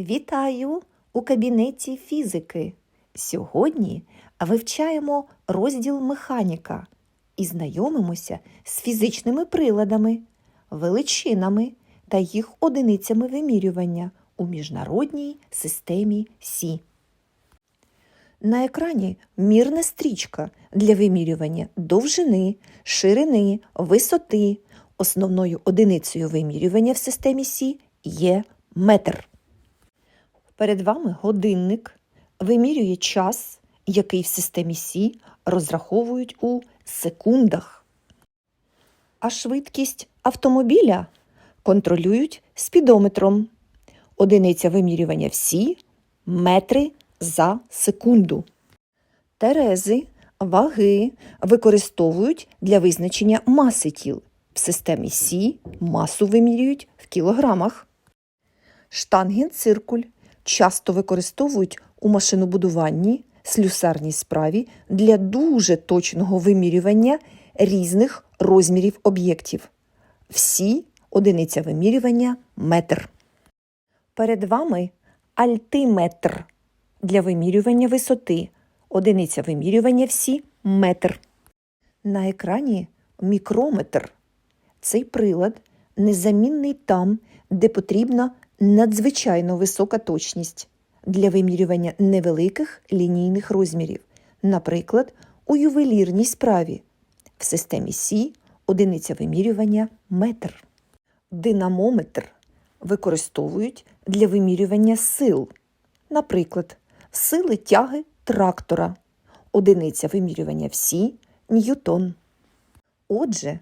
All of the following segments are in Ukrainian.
Вітаю у кабінеті фізики. Сьогодні вивчаємо розділ механіка і знайомимося з фізичними приладами, величинами та їх одиницями вимірювання у міжнародній системі Сі. На екрані мірна стрічка для вимірювання довжини, ширини, висоти. Основною одиницею вимірювання в системі Сі є метр. Перед вами годинник вимірює час, який в системі Сі розраховують у секундах. А швидкість автомобіля контролюють спідометром. Одиниця вимірювання в Сі – метри за секунду. Терези, ваги використовують для визначення маси тіл. В системі Сі масу вимірюють в кілограмах. Штангенциркуль часто використовують у машинобудуванні, слюсарній справі для дуже точного вимірювання різних розмірів об'єктів. Всі одиниця вимірювання метр. Перед вами альтиметр для вимірювання висоти. Одиниця вимірювання всі метр. На екрані мікрометр. Цей прилад незамінний там, де потрібна надзвичайно висока точність для вимірювання невеликих лінійних розмірів, наприклад, у ювелірній справі. В системі Сі одиниця вимірювання метр. Динамометр використовують для вимірювання сил, наприклад, сили тяги трактора. Одиниця вимірювання всі ньютон. Отже,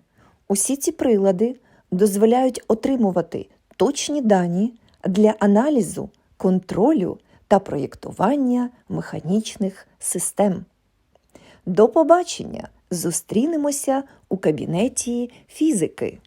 усі ці прилади дозволяють отримувати точні дані для аналізу, контролю та проєктування механічних систем. До побачення! Зустрінемося у кабінеті фізики.